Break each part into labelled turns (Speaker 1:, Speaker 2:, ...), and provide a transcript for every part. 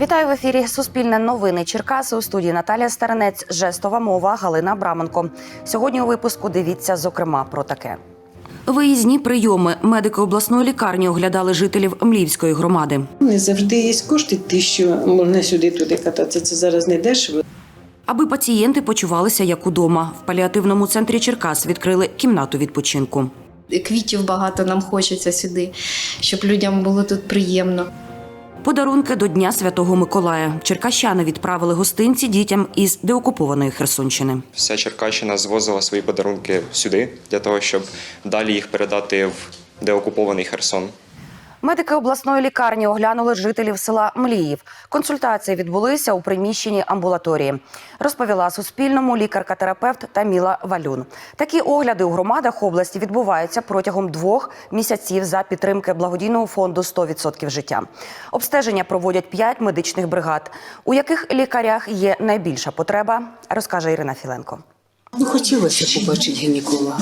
Speaker 1: Вітаю в ефірі Суспільне новини Черкаси у студії Наталія Старенець, жестова мова Галина Абраменко. Сьогодні у випуску дивіться зокрема про таке. Виїзні прийоми медики обласної лікарні оглядали жителів Млівської громади.
Speaker 2: Не завжди є кошти, ті, що можна сюди туди кататися. Це зараз не дешево.
Speaker 1: Аби пацієнти почувалися як удома. В паліативному центрі Черкас відкрили кімнату відпочинку.
Speaker 3: Квітів багато нам хочеться сюди, щоб людям було тут приємно.
Speaker 1: Подарунки до Дня Святого Миколая. Черкащани відправили гостинці дітям із деокупованої Херсонщини.
Speaker 4: Вся Черкащина звозила свої подарунки сюди для того, щоб далі їх передати в деокупований Херсон.
Speaker 1: Медики обласної лікарні оглянули жителів села Мліїв. Консультації відбулися у приміщенні амбулаторії. Розповіла Суспільному лікарка-терапевт Таміла Валюн. Такі огляди у громадах області відбуваються протягом двох місяців за підтримки благодійного фонду «100% життя. Обстеження проводять п'ять медичних бригад. У яких лікарях є найбільша потреба, розкаже Ірина Філенко.
Speaker 5: Ну, хотілося побачити гінеколога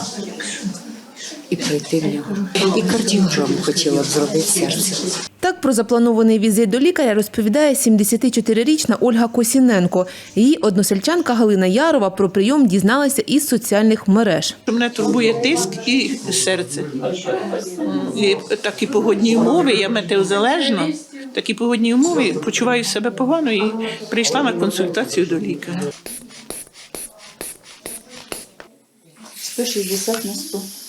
Speaker 5: і прийти в нього. І кардіограму хотіла б зробити серце.
Speaker 6: Так про запланований візит до лікаря розповідає 74-річна Ольга Косіненко. Її односельчанка Галина Ярова про прийом дізналася із соціальних мереж.
Speaker 7: Мене турбує тиск і серце. І такі погодні умови, я метеозалежна. Такі погодні умови, почуваю себе погано і прийшла на консультацію до лікаря.
Speaker 8: 160 на 100.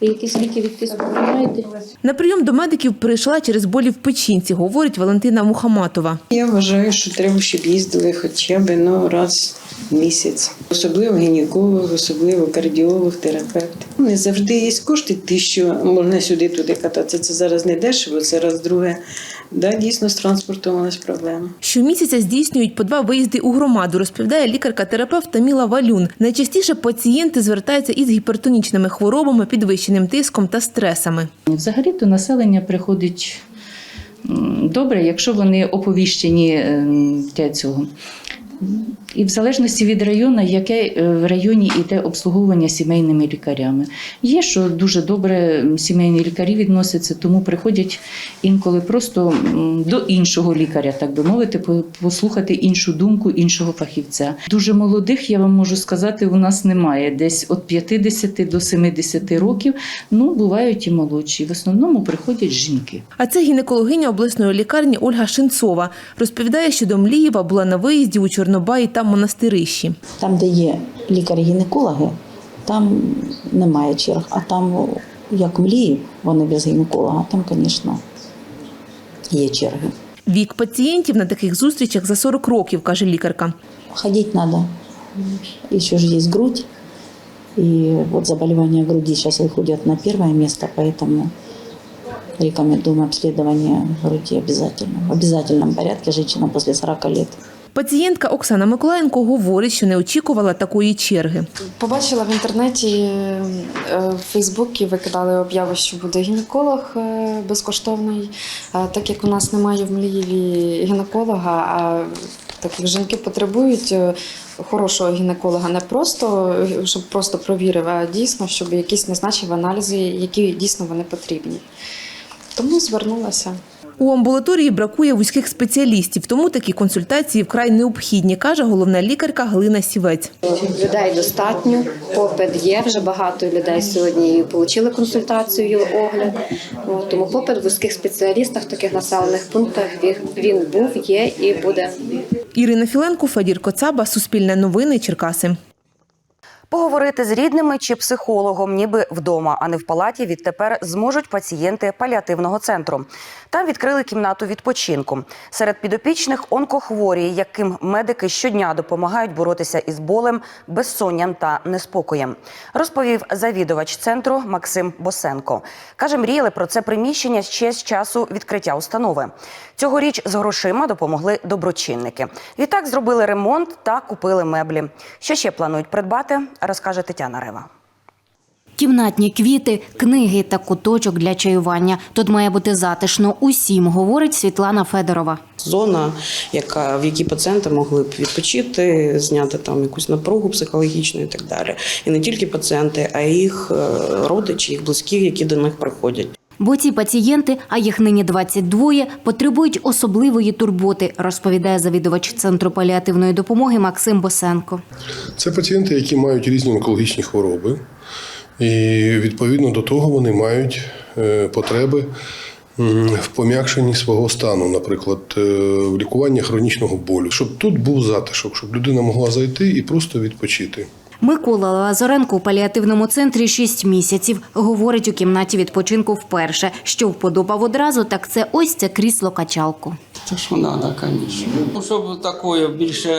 Speaker 8: Ви якісь ліки від тиску приймаєте?
Speaker 6: На прийом до медиків прийшла через болі в печінці, говорить Валентина Мухаматова.
Speaker 2: Я вважаю, що треба, щоб їздили хоча б ну, раз в місяць. Особливо гінеколог, особливо кардіолог, терапевт. Не завжди є кошти, ті, що можна сюди туди кататися. Це зараз не дешево, це раз друге. Да, дійсно, з транспортом у нас проблема.
Speaker 6: Щомісяця здійснюють по два виїзди у громаду, розповідає лікарка-терапевт Таміла Валюн. Найчастіше пацієнти звертаються із гіпертонічними хворобами, підвищеним тиском та стресами.
Speaker 8: Взагалі то населення приходить добре, якщо вони оповіщені е, для цього. І в залежності від району, яке е, в районі йде обслуговування сімейними лікарями. Є, що дуже добре сімейні лікарі відносяться, тому приходять інколи просто до іншого лікаря, так би мовити, послухати іншу думку іншого фахівця. Дуже молодих, я вам можу сказати, у нас немає. Десь від 50 до 70 років. Ну, бувають і молодші. В основному приходять жінки.
Speaker 6: А це гінекологиня обласної лікарні Ольга Шинцова. Розповідає, що до Млієва була на виїзді у Чорнобаї та Монастирищі.
Speaker 9: Там, де є лікарі-гінекологи, там немає черг. А там, як млії, вони без гінеколога, там, звісно, є черги.
Speaker 6: Вік пацієнтів на таких зустрічах за 40 років, каже лікарка.
Speaker 9: Ходить надо. Еще же есть грудь. И вот заболевания груди сейчас выходят на первое место, поэтому рекомендуем обследование груди обязательно. В обязательном порядке женщинам после 40 лет.
Speaker 6: Пацієнтка Оксана Миколаєнко говорить, що не очікувала такої черги.
Speaker 3: Побачила в інтернеті е, в Фейсбуці викидали об'яву, що буде гінеколог е, безкоштовний. Так як у нас немає в Млієві гінеколога, а так як жінки потребують е, хорошого гінеколога, не просто щоб просто провірив, а дійсно, щоб якісь назначив аналізи, які дійсно вони потрібні. Тому звернулася.
Speaker 6: У амбулаторії бракує вузьких спеціалістів, тому такі консультації вкрай необхідні, каже головна лікарка Галина Сівець.
Speaker 10: Людей достатньо, попит є. Вже багато людей сьогодні отримали консультацію огляд. Тому попит в вузьких спеціалістах в таких населених пунктах він, був, є і буде.
Speaker 6: Ірина Філенко, Фадір Коцаба, Суспільне новини, Черкаси.
Speaker 1: Поговорити з рідними чи психологом, ніби вдома, а не в палаті. Відтепер зможуть пацієнти паліативного центру. Там відкрили кімнату відпочинку. Серед підопічних онкохворі, яким медики щодня допомагають боротися із болем, безсонням та неспокоєм. Розповів завідувач центру Максим Босенко. Каже, мріяли про це приміщення ще з часу відкриття установи. Цьогоріч з грошима допомогли доброчинники. Відтак зробили ремонт та купили меблі. Що ще планують придбати, розкаже Тетяна Рева.
Speaker 11: Кімнатні квіти, книги та куточок для чаювання. Тут має бути затишно усім, говорить Світлана Федорова.
Speaker 5: Зона, яка, в якій пацієнти могли б відпочити, зняти там якусь напругу психологічну і так далі. І не тільки пацієнти, а й їх е, родичі, їх близькі, які до них приходять.
Speaker 11: Бо ці пацієнти, а їх нині 22, потребують особливої турботи, розповідає завідувач центру паліативної допомоги Максим Босенко.
Speaker 12: Це пацієнти, які мають різні онкологічні хвороби, і відповідно до того вони мають е, потреби в пом'якшенні свого стану, наприклад, е, в лікуванні хронічного болю, щоб тут був затишок, щоб людина могла зайти і просто відпочити.
Speaker 11: Микола Лазаренко у паліативному центрі 6 місяців. Говорить у кімнаті відпочинку вперше. Що вподобав одразу, так це ось це крісло-качалку.
Speaker 13: Те, що треба, звісно. Ну, щоб такого більше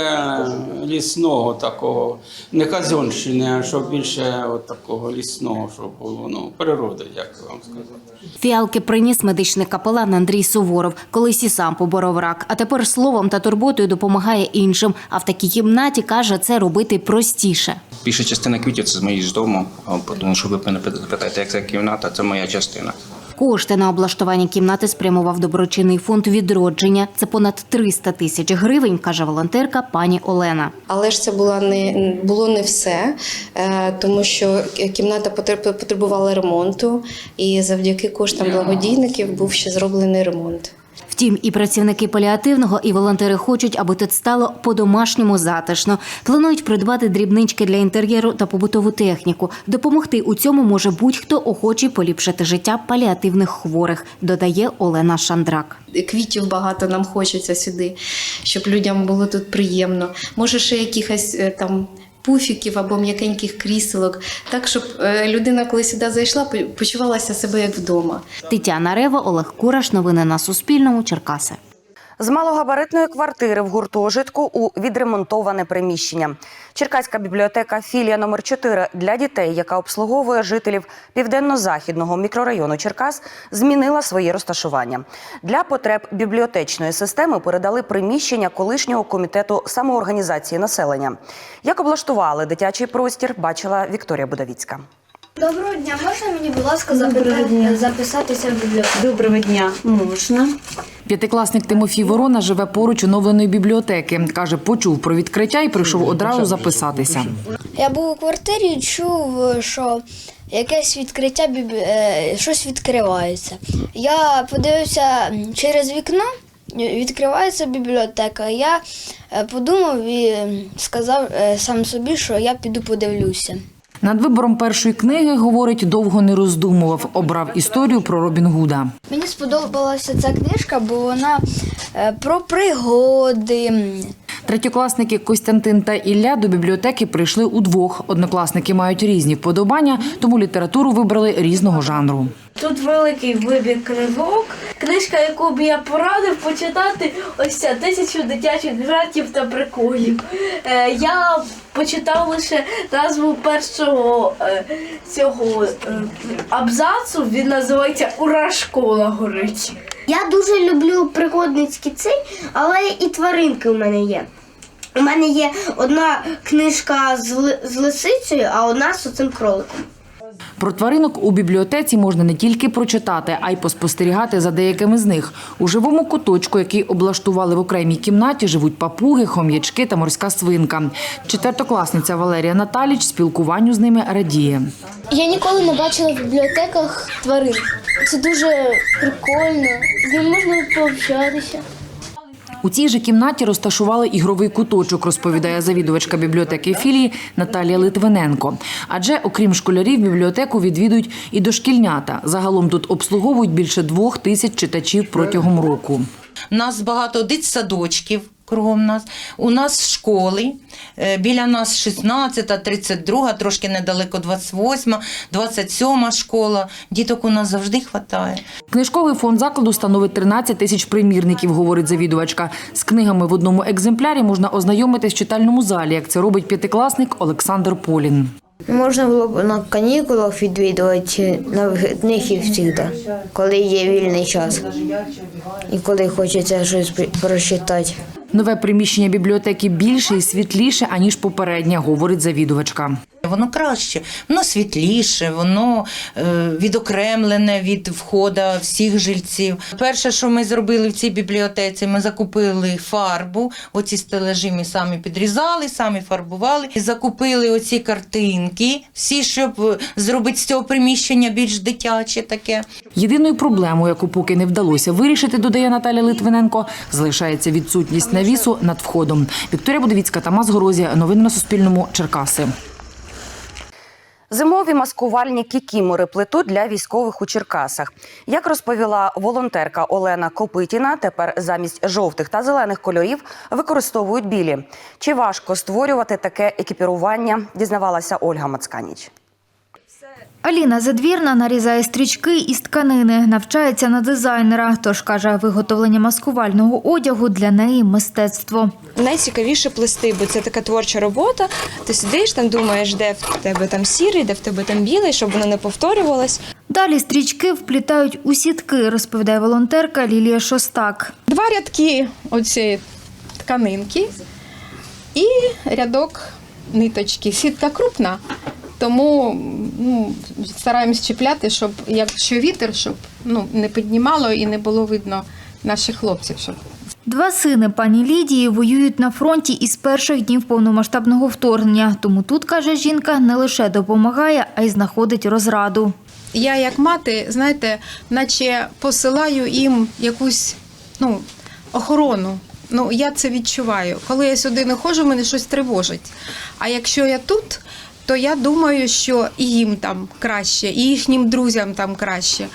Speaker 13: лісного такого, не казонщини, а щоб більше от такого лісного, щоб було, ну, природи, як вам сказати.
Speaker 11: Фіалки приніс медичний капелан Андрій Суворов. Колись і сам поборов рак, а тепер словом та турботою допомагає іншим. А в такій кімнаті каже, це робити простіше.
Speaker 14: Більша частина квітів це з моєї з дому, тому що ви мене питаєте, як це кімната, це моя частина.
Speaker 11: Кошти на облаштування кімнати спрямував доброчинний фонд відродження. Це понад 300 тисяч гривень, каже волонтерка пані Олена.
Speaker 10: Але ж це була не було не все, е, тому що кімната потреб- потребувала ремонту, і завдяки коштам благодійників був ще зроблений ремонт.
Speaker 11: Втім, і працівники паліативного, і волонтери хочуть, аби тут стало по-домашньому затишно. Планують придбати дрібнички для інтер'єру та побутову техніку. Допомогти у цьому може будь-хто охочий поліпшити життя паліативних хворих, додає Олена Шандрак.
Speaker 10: Квітів багато нам хочеться сюди, щоб людям було тут приємно. Може, ще якихось е, там. Пуфіків або м'якеньких кріселок, так щоб е, людина, коли сюди зайшла, по- почувалася себе як вдома.
Speaker 11: Тетяна Рева, Олег Кураш. Новини на Суспільному. Черкаси.
Speaker 1: З малогабаритної квартири в гуртожитку у відремонтоване приміщення. Черкаська бібліотека філія номер 4 для дітей, яка обслуговує жителів південно-західного мікрорайону Черкас, змінила своє розташування. Для потреб бібліотечної системи передали приміщення колишнього комітету самоорганізації населення. Як облаштували дитячий простір, бачила Вікторія Будавіцька.
Speaker 5: Доброго дня, можна мені, будь ласка, запитати, записатися в бібліотеку?
Speaker 15: Доброго дня, можна. П'ятикласник Тимофій Ворона живе поруч оновленої бібліотеки. Каже, почув про відкриття і прийшов одразу записатися.
Speaker 5: Я був у квартирі і чув, що якесь відкриття, е, щось відкривається. Я подивився через вікно, відкривається бібліотека. Я е, подумав і сказав е, сам собі, що я піду подивлюся.
Speaker 15: Над вибором першої книги, говорить, довго не роздумував. Обрав історію про Робін Гуда.
Speaker 5: Мені сподобалася ця книжка, бо вона е, про пригоди.
Speaker 15: Третьокласники Костянтин та Ілля до бібліотеки прийшли удвох. Однокласники мають різні вподобання, тому літературу вибрали різного жанру.
Speaker 16: Тут великий вибір книжок. Книжка, яку б я порадив почитати, ось ця тисячу дитячих жартів та приколів. Е, я почитав лише назву першого е, цього е, абзацу. Він називається Ура школа горить.
Speaker 5: Я дуже люблю пригодницькі цей, але і тваринки у мене є. У мене є одна книжка з, з лисицею, а одна з цим кроликом.
Speaker 15: Про тваринок у бібліотеці можна не тільки прочитати, а й поспостерігати за деякими з них. У живому куточку, який облаштували в окремій кімнаті, живуть папуги, хом'ячки та морська свинка. Четвертокласниця Валерія Наталіч спілкуванню з ними радіє.
Speaker 5: Я ніколи не бачила в бібліотеках тварин. Це дуже прикольно. З ним можна пообщатися.
Speaker 15: У цій же кімнаті розташували ігровий куточок, розповідає завідувачка бібліотеки філії Наталія Литвиненко. Адже, окрім школярів, бібліотеку відвідують і дошкільнята. Загалом тут обслуговують більше двох тисяч читачів протягом року.
Speaker 17: У нас багато дитсадочків кругом нас. У нас школи. Е, Біля нас 16, 32, трошки недалеко 28, 27 школа. Діток у нас завжди вистачає.
Speaker 15: Книжковий фонд закладу становить 13 тисяч примірників, говорить завідувачка. З книгами в одному екземплярі можна ознайомитись в читальному залі, як це робить п'ятикласник Олександр Полін.
Speaker 18: Можна було б на канікулах відвідувати на вихідних і завжди, коли є вільний час і коли хочеться щось прочитати.
Speaker 15: Нове приміщення бібліотеки більше і світліше, аніж попереднє, говорить завідувачка.
Speaker 17: Воно краще, воно світліше, воно е, відокремлене від входу всіх жильців. Перше, що ми зробили в цій бібліотеці, ми закупили фарбу. Оці стелажі ми самі підрізали, самі фарбували. І закупили оці картинки, всі, щоб е, зробити з цього приміщення більш дитяче таке.
Speaker 15: Єдиною проблемою, яку поки не вдалося вирішити, додає Наталя Литвиненко, залишається відсутність навісу над входом. Вікторія Будовіцька, Тамас Горозія. Новини на Суспільному. Черкаси.
Speaker 1: Зимові маскувальні кікімори плетуть для військових у Черкасах. Як розповіла волонтерка Олена Копитіна, тепер замість жовтих та зелених кольорів використовують білі. Чи важко створювати таке екіпірування? Дізнавалася Ольга Мацканіч.
Speaker 19: Аліна Задвірна нарізає стрічки із тканини, навчається на дизайнера. Тож каже, виготовлення маскувального одягу для неї мистецтво.
Speaker 20: Найцікавіше плести, бо це така творча робота. Ти сидиш там, думаєш, де в тебе там сірий, де в тебе там білий, щоб воно не повторювалось.
Speaker 19: Далі стрічки вплітають у сітки, розповідає волонтерка Лілія Шостак.
Speaker 21: Два рядки оцієї тканинки і рядок ниточки. Сітка крупна, тому ну, стараємось чіпляти, щоб якщо вітер, щоб ну, не піднімало і не було видно наших хлопців. Щоб
Speaker 19: Два сини пані Лідії воюють на фронті із перших днів повномасштабного вторгнення. Тому тут, каже жінка, не лише допомагає, а й знаходить розраду.
Speaker 21: я, як мати, знаєте, наче посилаю їм якусь ну, охорону. Ну, я це відчуваю. Коли я сюди не ходжу, мене щось тривожить. А якщо я тут, то я думаю, що і їм там краще, і їхнім друзям там краще.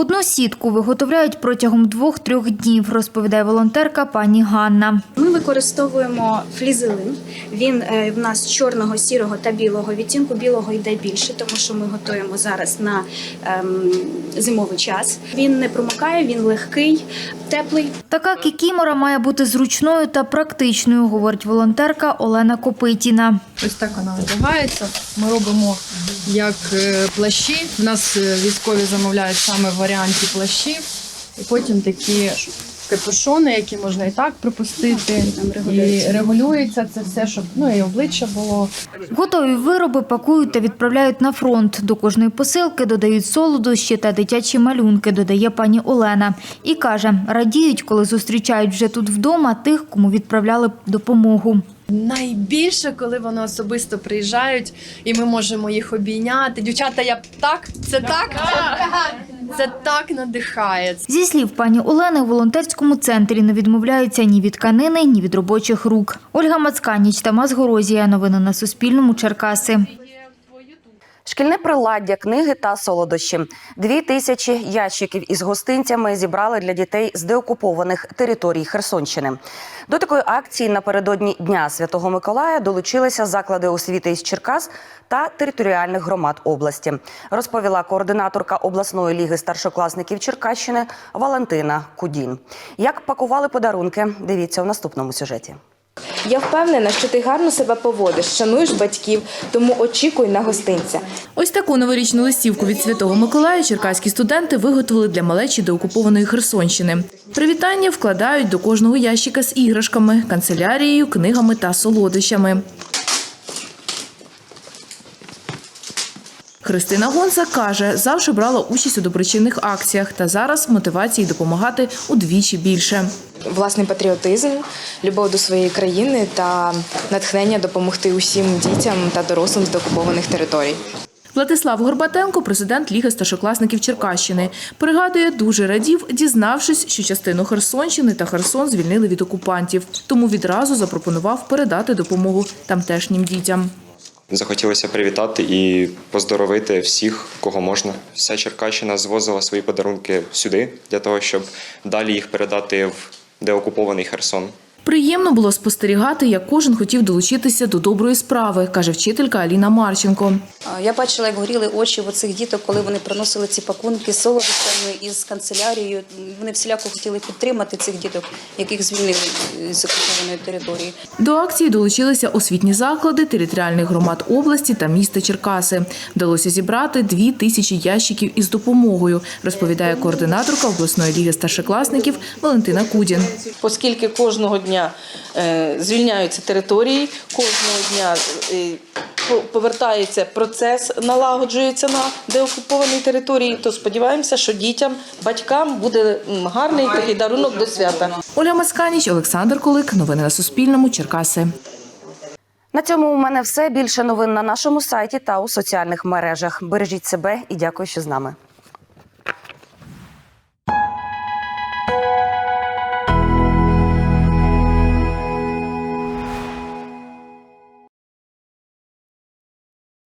Speaker 19: Одну сітку виготовляють протягом двох-трьох днів, розповідає волонтерка пані Ганна.
Speaker 22: Ми використовуємо флізелин. Він е, в нас чорного, сірого та білого відтінку. Білого йде більше, тому що ми готуємо зараз на ем, зимовий час. Він не промокає, він легкий, теплий.
Speaker 19: Така кікімора має бути зручною та практичною, говорить волонтерка Олена Копитіна.
Speaker 21: Ось так вона одягається. Ми робимо як е, плащі. У нас е, військові замовляють саме в варіанті плащів, і потім такі капюшони, які можна і так припустити. І регулюється це все, щоб ну і обличчя було.
Speaker 19: Готові вироби пакують та відправляють на фронт. До кожної посилки додають солодощі та дитячі малюнки, додає пані Олена. І каже, радіють, коли зустрічають вже тут вдома тих, кому відправляли допомогу.
Speaker 21: Найбільше, коли вони особисто приїжджають, і ми можемо їх обійняти. Дівчата, я так, це так, це так надихає.
Speaker 19: Зі слів пані Олени, у волонтерському центрі не відмовляються ні від тканини, ні від робочих рук. Ольга Мацканіч, Тамас Горозія. Новини на Суспільному. Черкаси.
Speaker 1: Шкільне приладдя, книги та солодощі. Дві тисячі ящиків із гостинцями зібрали для дітей з деокупованих територій Херсонщини. До такої акції напередодні Дня Святого Миколая долучилися заклади освіти із Черкас та територіальних громад області, розповіла координаторка обласної ліги старшокласників Черкащини Валентина Кудін. Як пакували подарунки, дивіться у наступному сюжеті.
Speaker 23: Я впевнена, що ти гарно себе поводиш, шануєш батьків, тому очікуй на гостинця.
Speaker 24: Ось таку новорічну листівку від Святого Миколая черкаські студенти виготовили для малечі деокупованої Херсонщини. Привітання вкладають до кожного ящика з іграшками, канцелярією, книгами та солодощами. Христина Гонца каже, завжди брала участь у доброчинних акціях та зараз мотивації допомагати удвічі більше.
Speaker 23: Власний патріотизм, любов до своєї країни та натхнення допомогти усім дітям та дорослим з деокупованих територій.
Speaker 24: Владислав Горбатенко, президент Ліги старшокласників Черкащини, пригадує, дуже радів, дізнавшись, що частину Херсонщини та Херсон звільнили від окупантів. Тому відразу запропонував передати допомогу тамтешнім дітям.
Speaker 4: Захотілося привітати і поздоровити всіх, кого можна. Вся Черкащина звозила свої подарунки сюди для того, щоб далі їх передати в деокупований Херсон.
Speaker 24: Приємно було спостерігати, як кожен хотів долучитися до доброї справи, каже вчителька Аліна Марченко.
Speaker 25: Я бачила, як горіли очі у цих діток, коли вони приносили ці пакунки з солодощами із канцелярією. Вони всіляко хотіли підтримати цих діток, яких звільнили з окупованої території.
Speaker 24: До акції долучилися освітні заклади територіальних громад області та міста Черкаси. Вдалося зібрати дві тисячі ящиків із допомогою, розповідає координаторка обласної ліги старшокласників Валентина Кудін.
Speaker 26: Оскільки кожного дня е, звільняються території, кожного дня е,
Speaker 25: по- повертається процес, налагоджується на деокупованій території, то сподіваємося, що дітям, батькам буде гарний такий дарунок до свята.
Speaker 24: Оля Масканіч, Олександр Колик. Новини на Суспільному. Черкаси.
Speaker 1: На цьому у мене все. Більше новин на нашому сайті та у соціальних мережах. Бережіть себе і дякую, що з нами.